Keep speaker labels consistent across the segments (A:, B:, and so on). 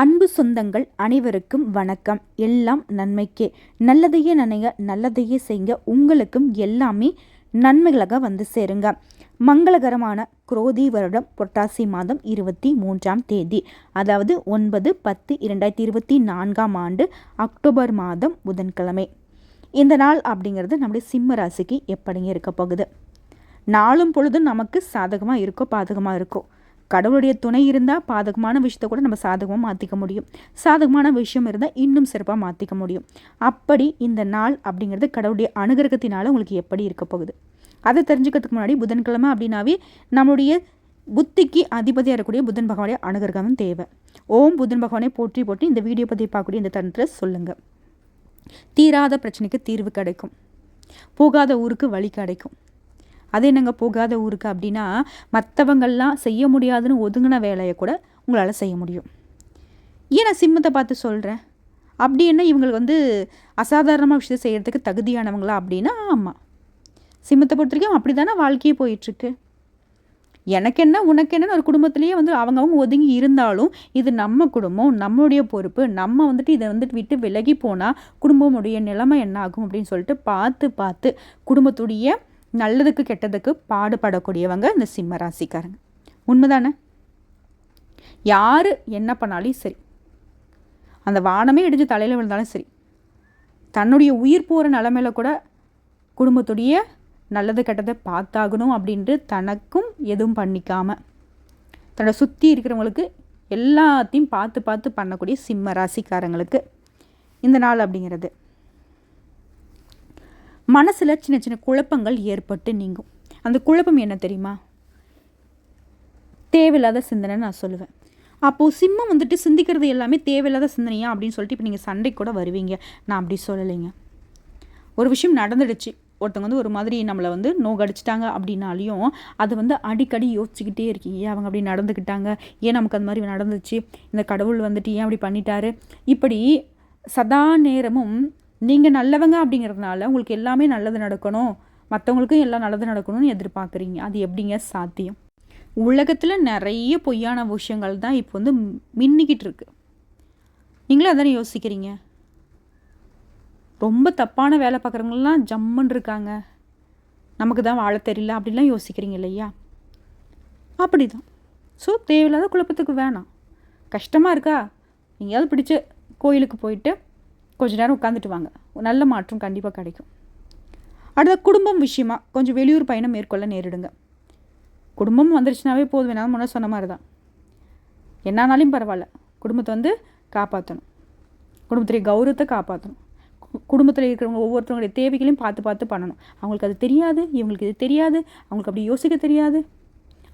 A: அன்பு சொந்தங்கள் அனைவருக்கும் வணக்கம். எல்லாம் நன்மைக்கே. நல்லதையே நினைங்க நல்லதையே செய்யுங்க உங்களுக்கும் எல்லாமே நன்மைகளாக வந்து சேருங்க. மங்களகரமான குரோதி வருடம் புரட்டாசி மாதம் இருபத்தி மூன்றாம் தேதி அதாவது ஒன்பது பத்து இரண்டாயிரத்தி இருபத்தி நான்காம் ஆண்டு அக்டோபர் மாதம் புதன்கிழமை. இந்த நாள் அப்படிங்கிறது நம்முடைய சிம்ம ராசிக்கு எப்படிங்க இருக்க போகுது? நாளும் பொழுதும் நமக்கு சாதகமாக இருக்கோ பாதகமாக இருக்கோ? கடவுளுடைய துணை இருந்தால் பாதகமான விஷயத்த கூட நம்ம சாதகமாக மாற்றிக்க முடியும். சாதகமான விஷயம் இருந்தால் இன்னும் சிறப்பாக மாற்றிக்க முடியும். அப்படி இந்த நாள் அப்படிங்கிறது கடவுளுடைய அனுகிரகத்தினால் உங்களுக்கு எப்படி இருக்க போகுது? அதை தெரிஞ்சுக்கிறதுக்கு முன்னாடி புதன்கிழமை அப்படின்னாவே நம்மளுடைய புத்திக்கு அதிபதியாக இருக்கக்கூடிய புதன் பகவானுடைய அனுகிரகமும் தேவை. ஓம் புதன் பகவானை போற்றி போற்றி இந்த வீடியோ பற்றி பார்க்கக்கூடிய இந்த தருணத்தில் சொல்லுங்கள் தீராத பிரச்சனைக்கு தீர்வு கிடைக்கும். போகாத ஊருக்கு வழி கிடைக்கும். அது என்னங்க போகாத ஊருக்கு அப்படின்னா மற்றவங்கள்லாம் செய்ய முடியாதுன்னு ஒதுங்கின வேலையை கூட உங்களால் செய்ய முடியும். ஏன் நான் சிம்மத்தை பார்த்து சொல்கிறேன் அப்படி என்ன இவங்களுக்கு வந்து அசாதாரணமாக விஷயத்தை செய்கிறதுக்கு தகுதியானவங்களா அப்படின்னா ஆமாம் சிம்மத்தை பொறுத்த வரைக்கும் அப்படி தானே வாழ்க்கையே போயிட்டுருக்கு. எனக்கு என்ன உனக்கு என்னன்னு ஒரு குடும்பத்திலேயே வந்து அவங்கவுங்க ஒதுங்கி இருந்தாலும் இது நம்ம குடும்பம் நம்மளுடைய பொறுப்பு நம்ம வந்துட்டு இதை வந்துட்டு விட்டு விலகி போனால் குடும்பமுடைய நிலைமை என்ன ஆகும் அப்படின்னு சொல்லிட்டு பார்த்து பார்த்து குடும்பத்துடைய நல்லதுக்கு கெட்டதுக்கு பாடுபடக்கூடியவங்க இந்த சிம்ம ராசிக்காரங்க. உண்மைதானே? யார் என்ன பண்ணாலும் சரி. அந்த வானமே இடிஞ்சு தலையில் விழுந்தாலும் சரி. தன்னுடைய உயிர் போகிற நிலமையில கூட குடும்பத்துடைய நல்லது கெட்டதை பார்த்தாகணும் அப்படின்ட்டு தனக்கும் எதுவும் பண்ணிக்காமல் தன்னை சுற்றி இருக்கிறவங்களுக்கு எல்லாத்தையும் பார்த்து பார்த்து பண்ணக்கூடிய சிம்ம ராசிக்காரங்களுக்கு இந்த நாள் அப்படிங்கிறது. மனசில் சின்ன சின்ன குழப்பங்கள் ஏற்பட்டு நீங்கும். அந்த குழப்பம் என்ன தெரியுமா? தேவையில்லாத சிந்தனை நான் சொல்லுவேன். அப்போது சிம்மம் வந்துட்டு சிந்திக்கிறது எல்லாமே தேவையில்லாத சிந்தனையா அப்படின்னு சொல்லிட்டு இப்போ நீங்கள் சண்டை கூட வருவீங்க. நான் அப்படி சொல்லலைங்க. ஒரு விஷயம் நடந்துடுச்சு. ஒருத்தவங்க வந்து ஒரு மாதிரி நம்மளை வந்து நோகடிச்சிட்டாங்க அப்படின்னாலையும் அது வந்து அடிக்கடி யோசிச்சுக்கிட்டே இருக்கீங்க. ஏன் அவங்க அப்படி நடந்துக்கிட்டாங்க? ஏன் நமக்கு அந்த மாதிரி நடந்துச்சு? இந்த கடவுள் வந்துட்டு ஏன் அப்படி பண்ணிட்டாரு? இப்படி சதா நேரமும் நீங்கள் நல்லவங்க அப்படிங்கிறதுனால உங்களுக்கு எல்லாமே நல்லது நடக்கணும். மற்றவங்களுக்கும் எல்லாம் நல்லது நடக்கணும்னு எதிர்பார்க்குறீங்க. அது எப்படிங்க சாத்தியம்? உலகத்தில் நிறைய பொய்யான விஷயங்கள் தான் இப்போ வந்து மின்னிக்கிட்டு இருக்கு. நீங்களும் அதானே யோசிக்கிறீங்க? ரொம்ப தப்பான வேலை பார்க்குறவங்களாம் ஜம்முன்னு இருக்காங்க. நமக்கு தான் வாழ தெரியல அப்படிலாம் யோசிக்கிறீங்க இல்லையா? அப்படி தான் ஸோ தேவையில்லாத குழப்பத்துக்கு வேணாம். கஷ்டமாக இருக்கா? எங்கேயாவது பிடிச்ச கோயிலுக்கு போயிட்டு கொஞ்ச நேரம் உட்காந்துட்டு வாங்க. நல்ல மாற்றம் கண்டிப்பாக கிடைக்கும். அடுத்த குடும்பம் விஷயமா கொஞ்சம் வெளியூர் பயணம் மேற்கொள்ள நேரிடுங்க. குடும்பம் வந்துருச்சுனாவே போதும். வேணாலும் முன்னே சொன்ன மாதிரி தான் என்னானாலையும் பரவாயில்ல. குடும்பத்தை வந்து காப்பாற்றணும் குடும்பத்துடைய கௌரவத்தை காப்பாற்றணும் குடும்பத்தில் இருக்கிறவங்க ஒவ்வொருத்தவங்களுடைய தேவைகளையும் பார்த்து பார்த்து பண்ணணும். அவங்களுக்கு அது தெரியாது. இவங்களுக்கு இது தெரியாது. அவங்களுக்கு அப்படி யோசிக்க தெரியாது.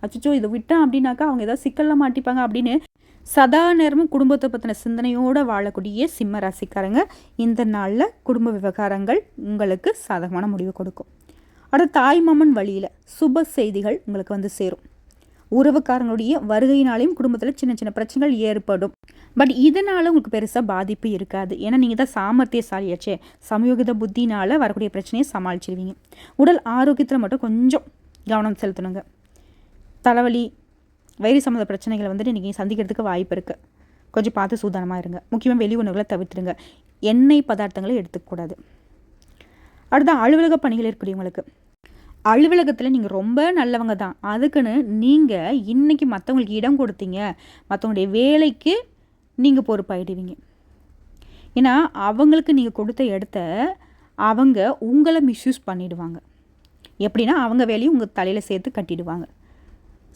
A: அச்சோ இதை விட்டான் அப்படின்னாக்கா அவங்க ஏதாவது சிக்கலில் மாட்டிப்பாங்க அப்படின்னு சதா நேரமும் குடும்பத்தை பற்றின சிந்தனையோடு வாழக்கூடிய சிம்ம ராசிக்காரங்க இந்த நாளில் குடும்ப விவகாரங்கள் உங்களுக்கு சாதகமான முடிவு கொடுக்கும். அடுத்த தாய்மாமன் வழியில் சுப செய்திகள் உங்களுக்கு வந்து சேரும். உறவுக்காரங்களுடைய வருகையினாலையும் குடும்பத்தில் சின்ன சின்ன பிரச்சனைகள் ஏற்படும். பட் இதனால் உங்களுக்கு பெருசாக பாதிப்பு இருக்காது. ஏன்னா நீங்கள் தான் சாமர்த்தியசாலியாச்சே. சமயோகித புத்தினால் வரக்கூடிய பிரச்சனையை சமாளிச்சிருவீங்க. உடல் ஆரோக்கியத்தில் மட்டும் கொஞ்சம் கவனம் செலுத்தணுங்க. தலைவலி வயிறு சம்மந்த பிரச்சனைகளை வந்துட்டு நீங்கள் சந்திக்கிறதுக்கு வாய்ப்பு இருக்குது கொஞ்சம் பார்த்து சூதானமாக இருங்க. முக்கியமாக வெளி உணவுகளை தவிர்த்துருங்க. எண்ணெய் பதார்த்தங்களை எடுத்துக்கூடாது அடுத்த அலுவலக பணிகள் இருக்கக்கூடியவங்களுக்கு அலுவலகத்தில் நீங்கள் ரொம்ப நல்லவங்க தான். அதுக்குன்னு நீங்கள் இன்றைக்கி மற்றவங்களுக்கு இடம் கொடுத்தீங்க. மற்றவங்களுடைய வேலைக்கு நீங்கள் பொறுப்பாயிடுவீங்க. ஏன்னா அவங்களுக்கு நீங்கள் கொடுத்த இடத்த அவங்க உங்களை மிஸ்யூஸ் பண்ணிவிடுவாங்க எப்படின்னா அவங்க வேலையும் உங்கள் தலையில் சேர்த்து கட்டிடுவாங்க.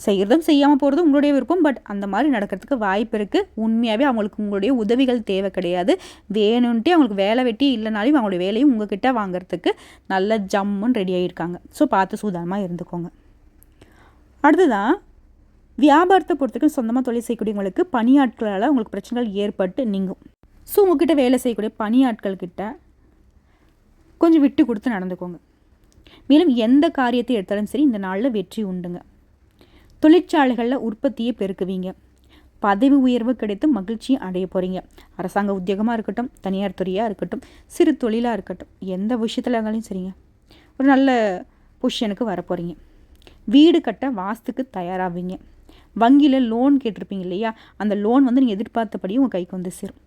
A: செய்கிறதும் செய்யாமல் போகிறதும் உங்களுடைய விருப்பம். பட் அந்த மாதிரி நடக்கிறதுக்கு வாய்ப்பு இருக்குது உண்மையாகவே அவங்களுக்கு உங்களுடைய உதவிகள் தேவை கிடையாது. வேணும்ன்ட்டு அவங்களுக்கு வேலை வெட்டி இல்லைனாலும் அவங்களுடைய வேலையும் உங்ககிட்ட வாங்குறதுக்கு நல்ல ஜம்முன்னு ரெடி ஆகியிருக்காங்க ஸோ பார்த்து சூதானமாக இருந்துக்கோங்க. அடுத்ததான் வியாபாரத்தை பொறுத்துக்கு சொந்தமாக தொழில் செய்யக்கூடியவங்களுக்கு பணியாட்களால் உங்களுக்கு பிரச்சனைகள் ஏற்பட்டு நீங்கும். ஸோ உங்ககிட்ட வேலை செய்யக்கூடிய பணியாட்கள்கிட்ட கொஞ்சம் விட்டு கொடுத்து நடந்துக்கோங்க. மேலும் எந்த காரியத்தை எடுத்தாலும் சரி இந்த நாளில் வெற்றி உண்டுங்க. தொழிற்சாலைகளில் உற்பத்தியை பெருக்குவீங்க. பதவி உயர்வு கிடைத்து மகிழ்ச்சியும் அடைய போகிறீங்க அரசாங்க உத்தியோகமாக இருக்கட்டும் தனியார் துறையாக இருக்கட்டும் சிறு தொழிலாக இருக்கட்டும் எந்த விஷயத்தில் இருந்தாலும் சரிங்க. ஒரு நல்ல பொசிஷனுக்கு வரப்போகிறீங்க வீடு கட்ட வாஸ்துக்கு தயாராவீங்க. வங்கியில் லோன் கேட்டிருப்பீங்க இல்லையா? அந்த லோன் வந்து நீங்கள் எதிர்பார்த்தபடி உங்கள் கைக்கு வந்து சேரும்.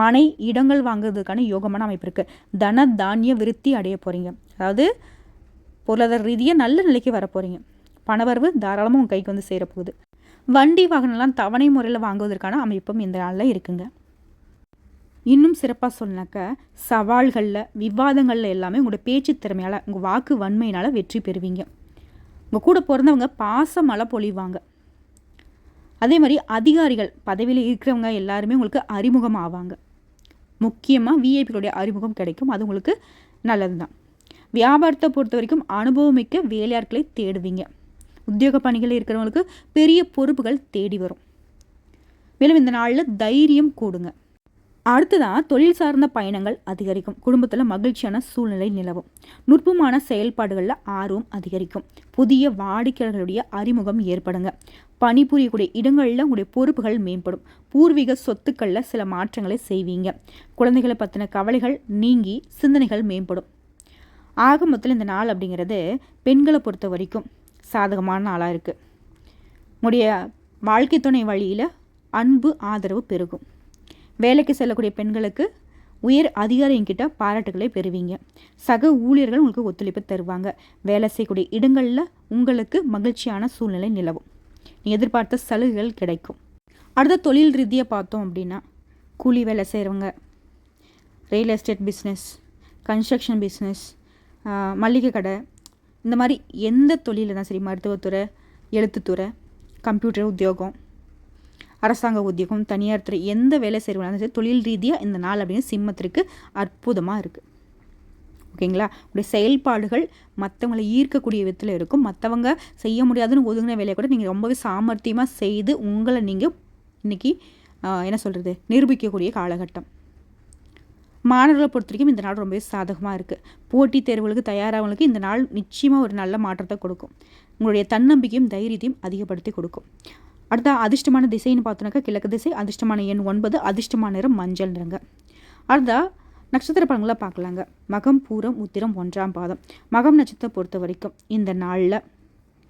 A: மனை இடங்கள் வாங்குறதுக்கான யோகமான அமைப்பு இருக்குது தன தானிய விருத்தி அடைய போகிறீங்க அதாவது பொருளாதார ரீதியாக நல்ல நிலைக்கு வர போகிறீங்க பணவரவு தாராளமாக உங்கள் கைக்கு வந்து சேரப்போகுது. வண்டி வாகனம்லாம் தவணை முறையில் வாங்குவதற்கான அமைப்பும் இந்த நாளில் இருக்குங்க. இன்னும் சிறப்பாக சொன்னாக்க சவால்களில் விவாதங்களில் எல்லாமே உங்களோட பேச்சு திறமையால் உங்கள் வாக்கு வன்மையினால் வெற்றி பெறுவீங்க. உங்கள் கூட பிறந்தவங்க பாச மழை பொழிவாங்க. அதே மாதிரி அதிகாரிகள் பதவியில் இருக்கிறவங்க எல்லாருமே உங்களுக்கு அறிமுகம் ஆவாங்க. முக்கியமாக விஐபிகளுடைய அறிமுகம் கிடைக்கும். அது உங்களுக்கு நல்லது தான் வியாபாரத்தை பொறுத்த வரைக்கும் அனுபவமிக்க வேலையாட்களை தேடுவீங்க. உத்தியோக பணிகளில் இருக்கிறவங்களுக்கு பெரிய பொறுப்புகள் தேடி வரும். மேலும் இந்த நாளில் தைரியம் கூடுங்க. அடுத்ததாக தொழில் சார்ந்த பயணங்கள் அதிகரிக்கும். குடும்பத்தில் மகிழ்ச்சியான சூழ்நிலை நிலவும். நுட்பமான செயல்பாடுகளில் ஆர்வம் அதிகரிக்கும். புதிய வாடிக்கையாளர்களுடைய அறிமுகம் ஏற்படுங்க. பணிபுரியக்கூடிய இடங்களில் உங்களுடைய பொறுப்புகள் மேம்படும். பூர்வீக சொத்துக்களில் சில மாற்றங்களை செய்வீங்க. குழந்தைகளை பற்றின கவலைகள் நீங்கி சிந்தனைகள் மேம்படும். ஆக மொத்தத்தில் இந்த நாள் அப்படிங்கிறது பெண்களை பொறுத்த வரைக்கும் சாதகமான நாளாக இருக்குது உடைய வாழ்க்கை துணை வழியில் அன்பு ஆதரவு பெருகும். வேலைக்கு செல்லக்கூடிய பெண்களுக்கு உயர் அதிகாரிங்கிட்ட பாராட்டுகளை பெறுவீங்க. சக ஊழியர்கள் உங்களுக்கு ஒத்துழைப்பு தருவாங்க. வேலை செய்யக்கூடிய இடங்களில் உங்களுக்கு மகிழ்ச்சியான சூழ்நிலை நிலவும். நீ எதிர்பார்த்த சலுகைகள் கிடைக்கும். அடுத்த தொழில் ரீதியாக பார்த்தோம் அப்படின்னா கூலி வேலை செய்கிறவங்க real estate business construction business மளிகை கடை இந்த மாதிரி எந்த தொழிலில் தான் சரி மருத்துவத்துறை எழுத்துத்துறை கம்ப்யூட்டர் உத்தியோகம் அரசாங்க உத்தியோகம் தனியார் துறை எந்த வேலை செய்கிறாலும் சரி தொழில் ரீதியாக இந்த நாள் அப்படின்னு சிம்மத்திற்கு அற்புதமாக இருக்குது ஓகேங்களா உடைய செயல்பாடுகள் மற்றவங்களை ஈர்க்கக்கூடிய விதத்தில் இருக்கும். மற்றவங்க செய்ய முடியாதுன்னு ஒதுங்கின வேலையை கூட நீங்கள் ரொம்பவே சாமர்த்தியமாக செய்து உங்களை நீங்கள் இன்றைக்கி என்ன சொல்கிறது நிரூபிக்கக்கூடிய காலகட்டம். மாணவர்களை பொறுத்த வரைக்கும் இந்த நாள் ரொம்பவே சாதகமாக இருக்குது போட்டித் தேர்வுகளுக்கு தயாராகவங்களுக்கு இந்த நாள் நிச்சயமாக ஒரு நல்ல மாற்றத்தை கொடுக்கும். உங்களுடைய தன்னம்பிக்கையும் தைரியத்தையும் அதிகப்படுத்தி கொடுக்கும். அடுத்த அதிர்ஷ்டமான திசைன்னு பார்த்தோன்னாக்கா கிழக்கு திசை அதிர்ஷ்டமான எண் ஒன்பது அதிர்ஷ்டமான நிறம் மஞ்சள் நிறங்க. அடுத்தா நட்சத்திர படங்களை பார்க்கலாங்க. மகம் பூரம் உத்திரம் ஒன்றாம் பாதம். மகம் நட்சத்திரத்தை பொறுத்த வரைக்கும் இந்த நாளில்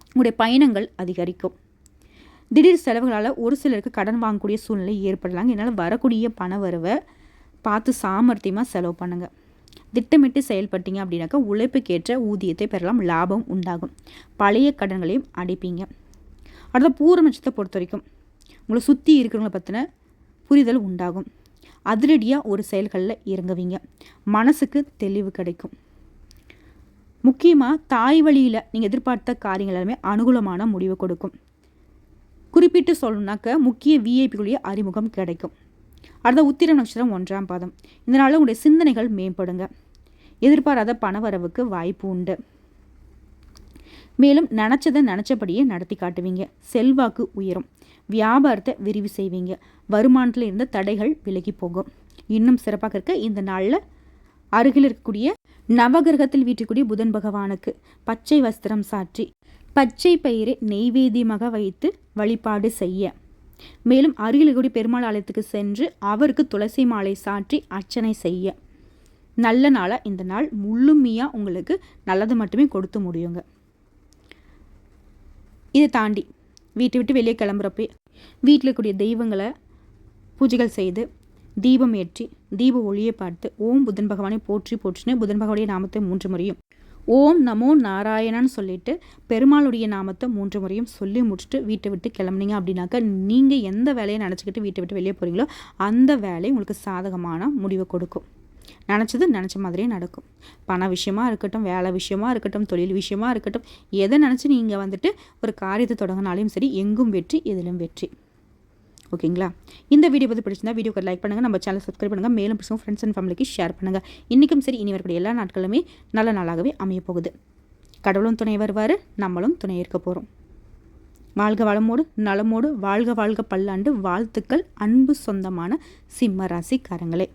A: உங்களுடைய பயணங்கள் அதிகரிக்கும். திடீர் செலவுகளால் ஒரு சிலருக்கு கடன் வாங்கக்கூடிய சூழ்நிலை ஏற்படலாங்க. என்னால் வரக்கூடிய பண வரவை பார்த்து சாமர்த்தியமாக செலவு பண்ணுங்கள் திட்டமிட்டு செயல்பட்டீங்க அப்படின்னாக்கா உழைப்புக்கேற்ற ஊதியத்தை பெறலாம் லாபம் உண்டாகும். பழைய கடன்களையும் அடைப்பீங்க. அடுத்த பூர நட்சத்திரத்தை பொறுத்த வரைக்கும் உங்களை சுற்றி இருக்கிறவங்கள பற்றின புரிதல் உண்டாகும். அதிரடியாக ஒரு செயல்களில் இறங்குவீங்க. மனசுக்கு தெளிவு கிடைக்கும். முக்கியமாக தாய் வழியில் நீங்கள் எதிர்பார்த்த காரியங்கள் எல்லாமே அனுகூலமான முடிவு கொடுக்கும். குறிப்பிட்டு சொல்லணுன்னாக்க முக்கிய விஐபிகளுடைய அறிமுகம் கிடைக்கும். அடுத்த உத்திரம் நட்சத்திரம் ஒன்றாம் பாதம். இதனால் உங்களுடைய சிந்தனைகள் மேம்படுங்க. எதிர்பாராத பணவரவுக்கு வாய்ப்பு உண்டு. மேலும் நினச்சதை நினச்சபடியே நடத்தி காட்டுவீங்க. செல்வாக்கு உயரும். வியாபாரத்தை விரிவு செய்வீங்க. வருமானத்தில் இருந்த தடைகள் விலகி போகும். இன்னும் சிறப்பாக இருக்க இந்த நாளில் அருகில் இருக்கக்கூடிய நவகிரகத்தில் வீட்டக்கூடிய புதன் பகவானுக்கு பச்சை வஸ்திரம் சாற்றி பச்சை பயிரை நெய்வேதியமாக வைத்து வழிபாடு செய்ய. மேலும் அருகில் பெருமாள் ஆலயத்துக்கு சென்று அவருக்கு துளசி மாலை சாற்றி அர்ச்சனை செய்ய. நல்ல நாளாக இந்த நாள் முழுமையாக உங்களுக்கு நல்லது மட்டுமே கொடுத்து முடியுங்க. இதை தாண்டி வீட்டை விட்டு வெளியே கிளம்புறப்ப வீட்டில் இருக்கக்கூடிய தெய்வங்களை பூஜைகள் செய்து தீபம் ஏற்றி தீப ஒளியை பார்த்து ஓம் புதன் பகவானை போற்றி போற்றினு புதன் பகவானுடைய நாமத்தை மூன்று முறையும் ஓம் நமோ நாராயணன்னு சொல்லிட்டு பெருமாளுடைய நாமத்தை மூன்று முறையும் சொல்லி முடிச்சுட்டு வீட்டை விட்டு கிளம்புனீங்க அப்படின்னாக்கா நீங்கள் எந்த வேலையை நினச்சிக்கிட்டு வீட்டை விட்டு வெளியே போகிறீங்களோ அந்த வேலை உங்களுக்கு சாதகமான முடிவை கொடுக்கும். நினச்சது நினச்ச மாதிரியே நடக்கும். பண விஷயமா இருக்கட்டும் வேலை விஷயமா இருக்கட்டும் தொழில் விஷயமா இருக்கட்டும் எதை நினச்சி நீங்கள் வந்துட்டு ஒரு காரியத்தை தொடங்கினாலையும் சரி எங்கும் வெற்றி எதிலும் வெற்றி. ஓகேங்களா? இந்த வீடியோ பற்றி பிடிச்சிருந்தா வீடியோக்கு லைக் பண்ணுங்கள் நம்ம சேனல் சப்ஸ்கிரைப் பண்ணுங்கள் மேலும் பிடிச்சவங்க ஃப்ரெண்ட்ஸ் அண்ட் ஃபேமிலிக்கு ஷேர் பண்ணுங்கள் இன்றைக்கும் சரி இனி வரக்கூடிய எல்லா நாட்களுமே நல்ல நாளாகவே அமைய போகுது. கடவுளும் துணை வருவார் நம்மளும் துணை இருக்க போகிறோம் வாழ்க வளமோடு நலமோடு வாழ்க வாழ்க பல்லாண்டு வாழ்த்துக்கள் அன்பு சொந்தமான சிம்ம ராசிக்காரங்களே.